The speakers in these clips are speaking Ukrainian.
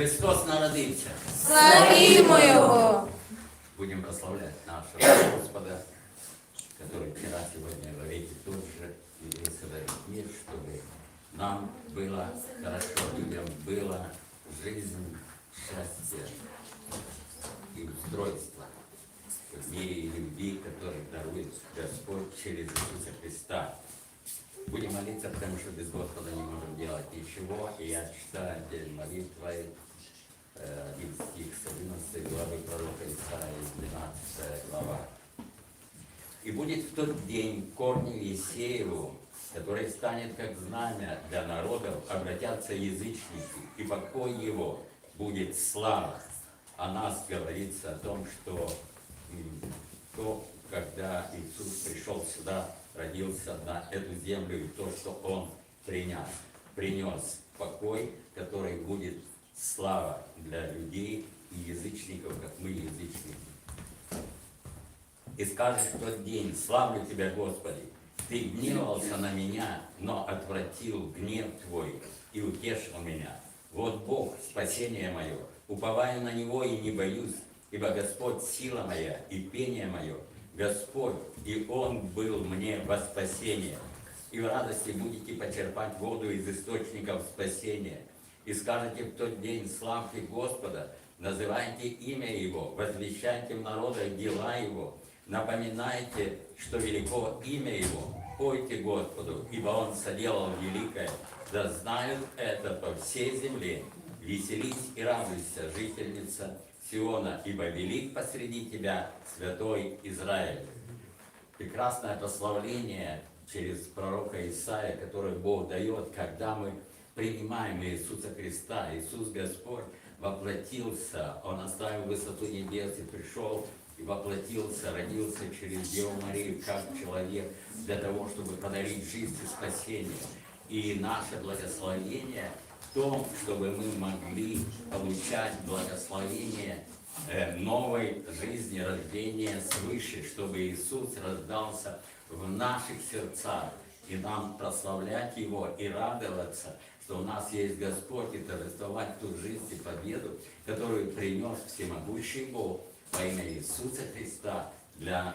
Христос народився. Славімо Його! Будем прославлять нашего Господа, который вчера, сегодня во веки тот же и весь этот мир, чтобы нам было хорошо, людям было жизнь, счастье и устройство в мире и любви, который дарует Господь через Иисуса Христа. Будем молиться, потому что без Господа не можем делать ничего. И я читаю отдельно молитвой э, один стих с 11 главы пророка Исаии, 12 глава. И будет в тот день корни Есееву, который станет как знамя для народов, обратятся язычники, и покой его будет слава. О нас говорится о том, что то, когда Иисус пришел сюда, родился на эту землю, и то, что Он принес, принес покой, который будет слава для людей и язычников, как мы язычники. И скажешь в тот день, славлю Тебя, Господи, Ты гневался на меня, но отвратил гнев Твой и утешил меня. Вот Бог, спасение мое, уповаю на Него и не боюсь, ибо Господь сила моя и пение мое, Господь, и Он был мне во спасение. И в радости будете почерпать воду из источников спасения. И скажете в тот день, славьте Господа, называйте имя Его, возвещайте в народах дела Его, напоминайте, что велико имя Его, пойте Господу, ибо Он соделал великое, да знают это по всей земле. Веселись и радуйся, жительница Сиона, ибо велик посреди тебя святой Израиль. Прекрасное прославление через пророка Исаия, которое Бог дает, когда мы принимаем Иисуса Христа. Иисус Господь воплотился, Он оставил высоту небес и пришел и воплотился, родился через Деву Марию как человек для того, чтобы подарить жизнь и спасение. И наше благословение в том, чтобы мы могли получать благословение э, новой жизни, рождения свыше, чтобы Иисус рождался в наших сердцах, и нам прославлять Его и радоваться, что у нас есть Господь, и торжествовать ту жизнь и победу, которую принес всемогущий Бог во имя Иисуса Христа для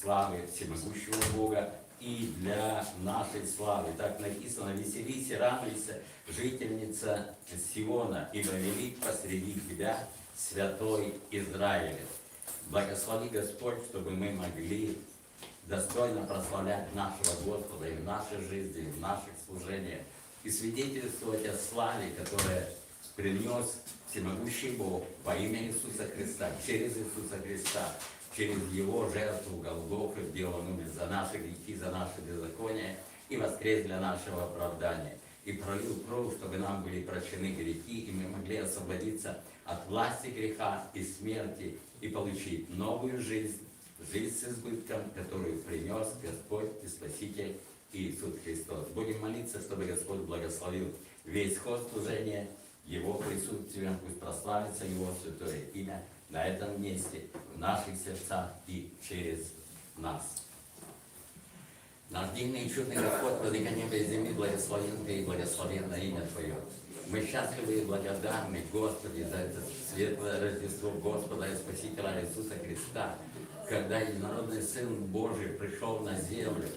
славы всемогущего Бога и для нашей славы. Так написано, веселись и радуйся, жительница Сиона, ибо велик посреди тебя святой Израиля. Благослови Господь, чтобы мы могли достойно прославлять нашего Господа и в нашей жизни, и в наших служениях, и свидетельствовать о славе, которая принес всемогущий Бог во имя Иисуса Христа, через Иисуса Христа, через Его жертву Голгофы, умер за наши грехи, за наши беззакония и воскрес для нашего оправдания. И пролил кровь, чтобы нам были прощены грехи, и мы могли освободиться от власти греха и смерти, и получить новую жизнь, жизнь с избытком, которую принес Господь и Спаситель Иисус Христос. Будем молиться, чтобы Господь благословил весь ход служения Его присутствием, пусть прославится Его святое имя на этом месте, в наших сердцах и через нас. Наш дивный и чудный Господь, владыка неба и земли, благословен Ты и благословенно имя Твое. Мы счастливы и благодарны, Господи, за это светлое Рождество Господа и Спасителя Иисуса Христа, когда единородный Сын Божий пришел на землю.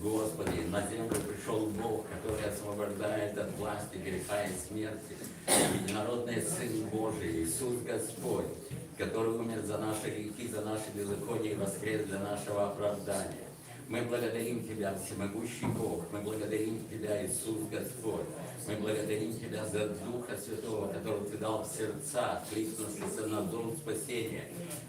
Господи, на землю пришел Бог, который освобождает от власти греха и смерти. Единородный Сын Божий, Иисус Господь, который умер за наши грехи, за наши беззакония и воскрес для нашего оправдания. Мы благодарим Тебя, всемогущий Бог, мы благодарим Тебя, Иисус Господь, мы благодарим Тебя за Духа Святого, которого Ты дал в сердца, кликнулся на дом спасения,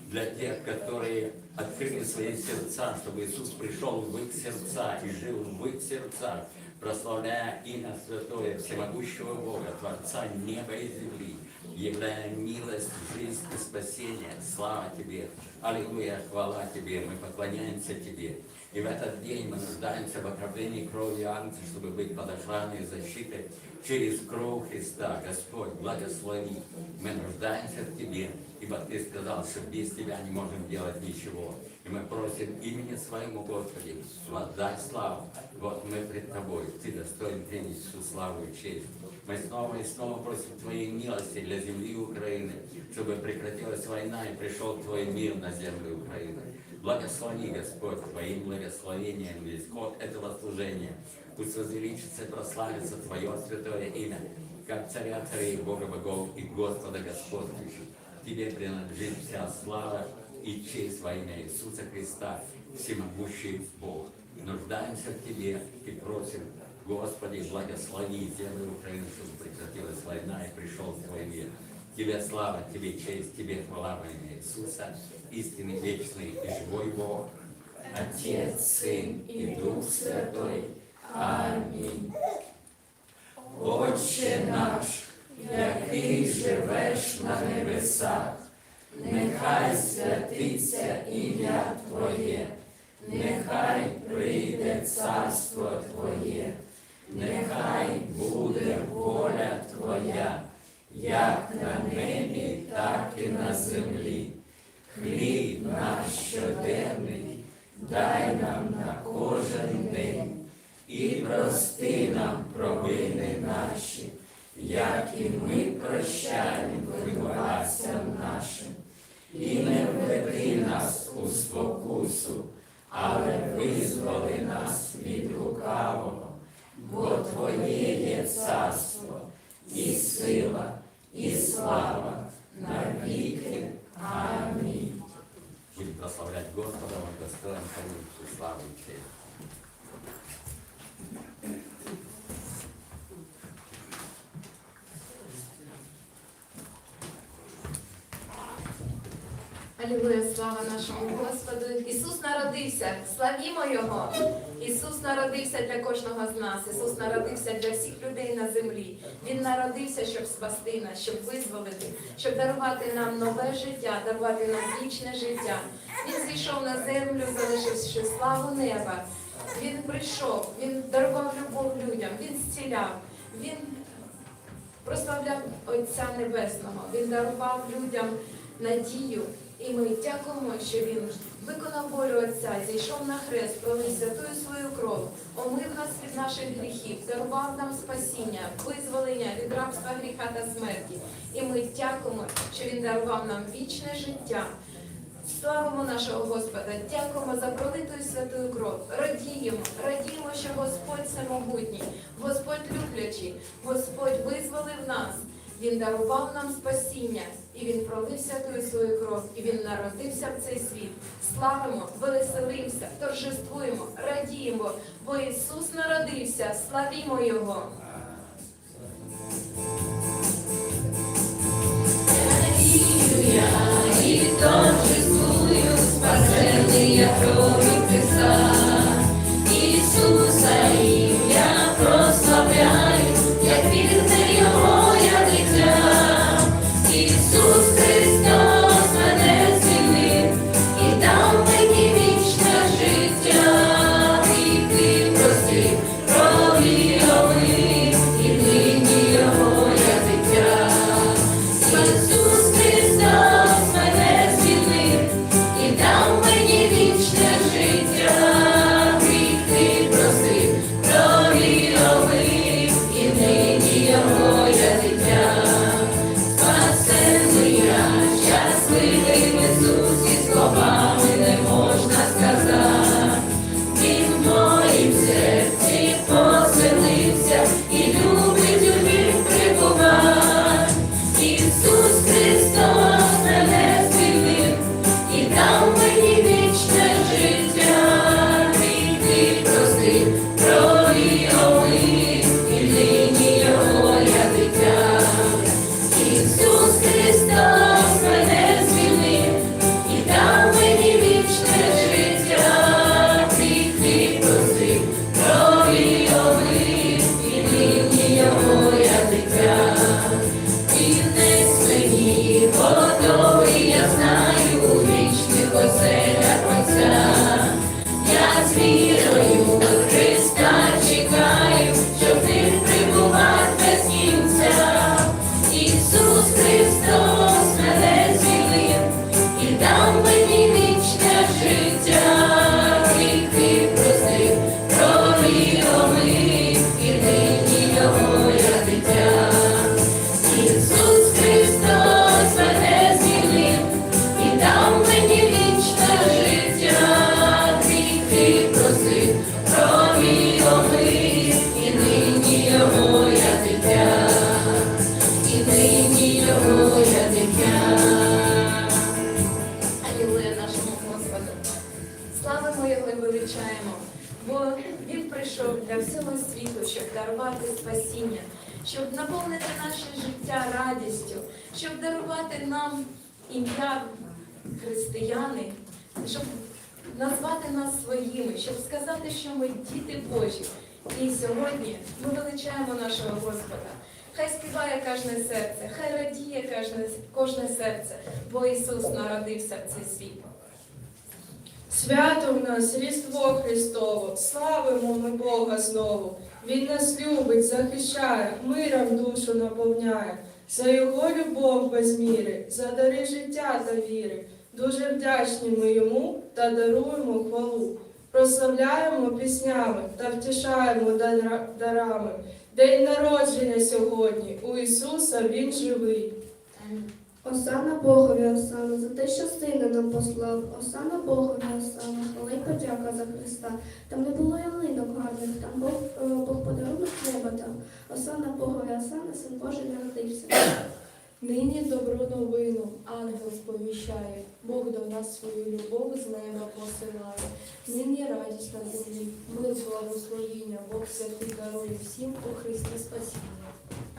для тех, которые открыли свои сердца, чтобы Иисус пришел в их сердца и жил в их сердцах, прославляя имя Святое, всемогущего Бога, Творца неба и земли, являя милость, жизнь и спасение. Слава Тебе! Аллилуйя! Хвала Тебе! Мы поклоняемся Тебе. И в этот день мы нуждаемся в окроплении крови Ангела, чтобы быть под охраной и защитой через кровь Христа. Господь, благослови. Мы нуждаемся в Тебе, ибо Ты сказал, что без Тебя не можем делать ничего. И мы просим имени Своему Господи, воздай славу. Вот мы пред Тобой, Ты достоин принять всю славу и честь. Мы снова и снова просим Твоей милости для земли Украины, чтобы прекратилась война и пришел Твой мир на землю Украины. Благослови, Господь, Твоим благословением весь ход этого служения. Пусть возвеличится и прославится Твое святое имя, как царя царей, Бога богов и Господа господствующих. Тебе принадлежит вся слава и честь во имя Иисуса Христа, всемогущий Бог. Нуждаемся в Тебе и просим, Господи, благослови землю Украины, чтобы прекратилась война и пришел Твой мир. Тебе слава, Тебе честь, Тебе хвала во имя Иисуса, истинный, вечный и живой Бог, Отец, Сын и Дух Святой. Амінь. Отче наш, який живеш на небесах, нехай святиться ім'я Твоє, нехай прийде царство Твоє, нехай буде воля Твоя, як на небі, так і на землі. Хліб наш щоденний, дай нам на кожен день. І прости нам провини наші, як і ми прощаємо винуватцям нашим. І не введи нас у спокусу, але визволи нас від лукавого, бо Твоє є царство, і сила, і слава на віки. Амінь. Будем прославлять Господа, мы достоин хранить славу и честь. Алілуя, слава нашому Господу. Ісус народився, славімо Його. Ісус народився для кожного з нас. Ісус народився для всіх людей на землі. Він народився, щоб спасти нас, щоб визволити, щоб дарувати нам нове життя, дарувати нам вічне життя. Він зійшов на землю, залишивши славу неба. Він прийшов, він дарував любов людям, він зціляв, він прославляв Отця Небесного. Він дарував людям надію. І ми дякуємо, що він виконав волю Отця, зійшов на хрест, пролив святою свою кров, омив нас від наших гріхів, дарував нам спасіння, визволення від рабства гріха та смерті. І ми дякуємо, що він дарував нам вічне життя. Славимо нашого Господа, дякуємо за пролиту і святую кров. Радіємо, радіємо, що Господь всемогутній, Господь люблячий, Господь визволив нас. Він дарував нам спасіння, і Він пролив святою свою кров, і Він народився в цей світ. Славимо, веселимося, торжествуємо, радіємо, бо Ісус народився, славімо Його. Ісуса щоб наповнити наше життя радістю, щоб дарувати нам ім'я християни, щоб назвати нас своїми, щоб сказати, що ми діти Божі. І сьогодні ми величаємо нашого Господа. Хай співає кожне серце, хай радіє кожне, кожне серце, бо Ісус народився в цей світ. Свято в нас Різдво Христово, славимо ми Бога знову. Він нас любить, захищає, миром душу наповняє. За його любов без міри, за дари життя та віри. Дуже вдячні ми йому та даруємо хвалу. Прославляємо піснями та втішаємо дарами. День народження сьогодні у Ісуса Він живий. Осана Богові Осана за те, що сина нам послав. Осана Богові Осана, хвала й подяка за Христа. Там не було ялинок гарних, там Бог, е, Бог подарунок неба дав. Осана Богові Осана, син Божий народився. Нині добру новину ангел сповіщає, Бог до нас свою любов з неба посилає. Нині радість на землі, мир благословіння, Бог святий дарує всім у Христі спасіння.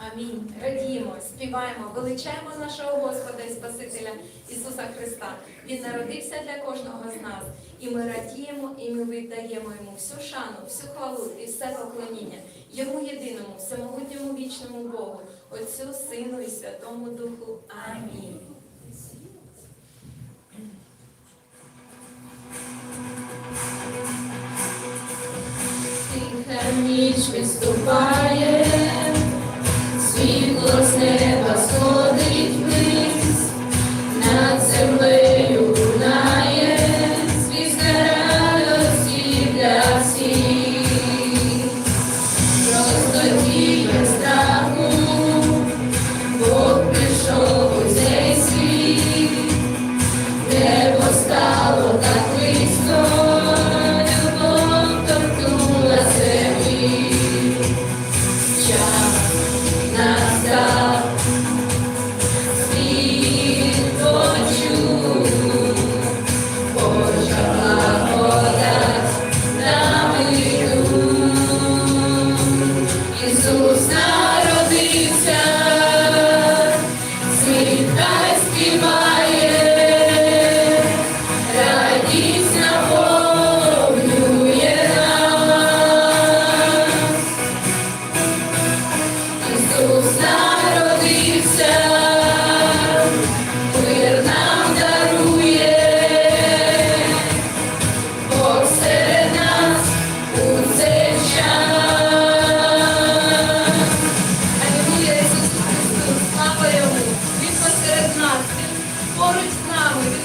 Амінь. Радіємо, співаємо, величаємо нашого Господа і Спасителя Ісуса Христа. Він народився для кожного з нас. І ми радіємо, і ми віддаємо йому всю шану, всю хвалу і все поклоніння. Йому єдиному, всемогутньому вічному Богу, Отцю, Сину і Святому Духу. Амінь. Тиха ніч відступає,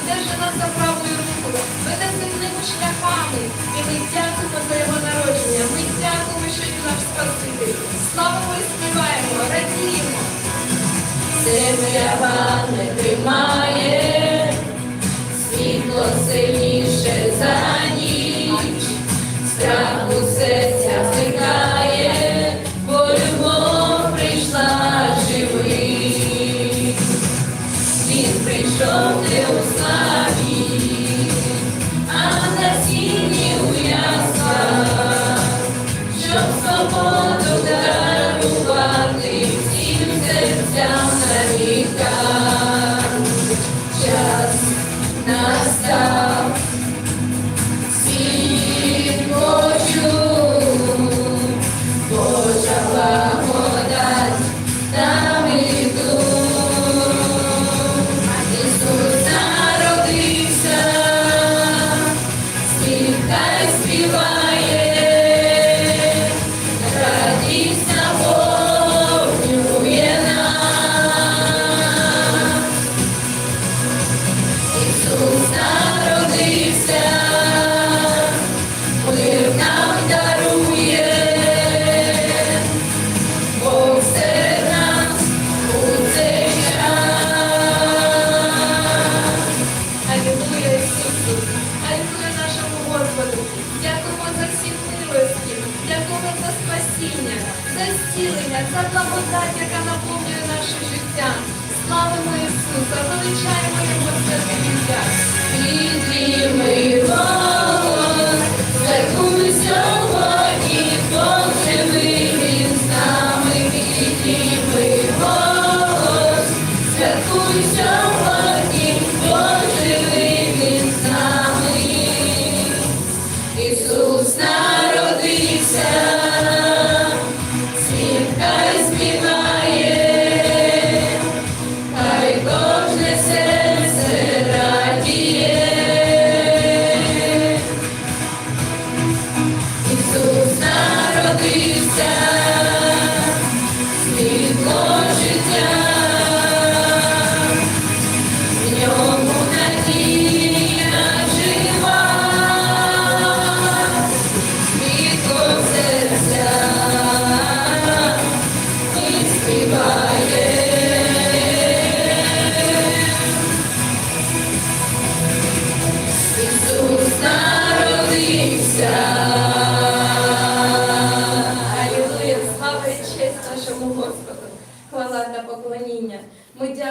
держить нас за правою руку, веде земними шляхами. І ми дякуємо за Його народження. Ми дякуємо, що Він наш Спаситель. Слава ми співаємо, радіємо. Земля не тримає, світло сильніше за Thank you.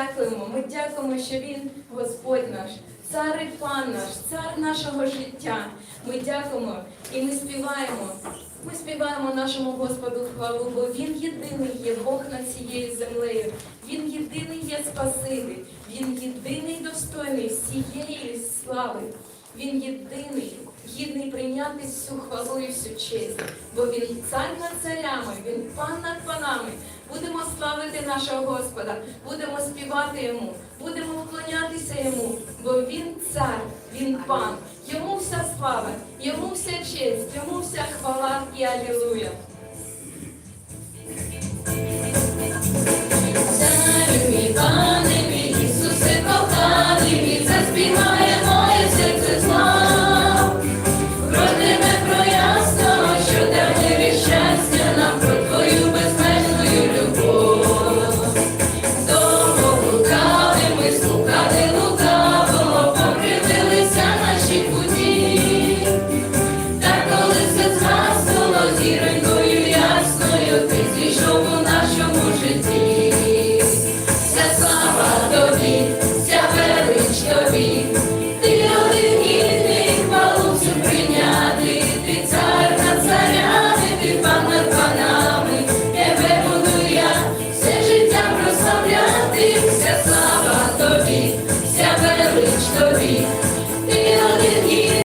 Дякуємо. Ми дякуємо, що Він Господь наш, цар і пан наш, цар нашого життя. Ми дякуємо і ми співаємо. Ми співаємо нашому Господу хвалу, бо Він єдиний є Бог над цією землею. Він єдиний є Спаситель, Він єдиний достойний всієї слави. Він єдиний, гідний прийняти всю хвалу і всю честь, бо він цар над царями, він пан над панами. Славити нашого Господа, будемо співати йому, будемо вклонятися йому, бо він цар, він пан. Йому вся слава, йому вся честь, йому вся хвала і алілуя.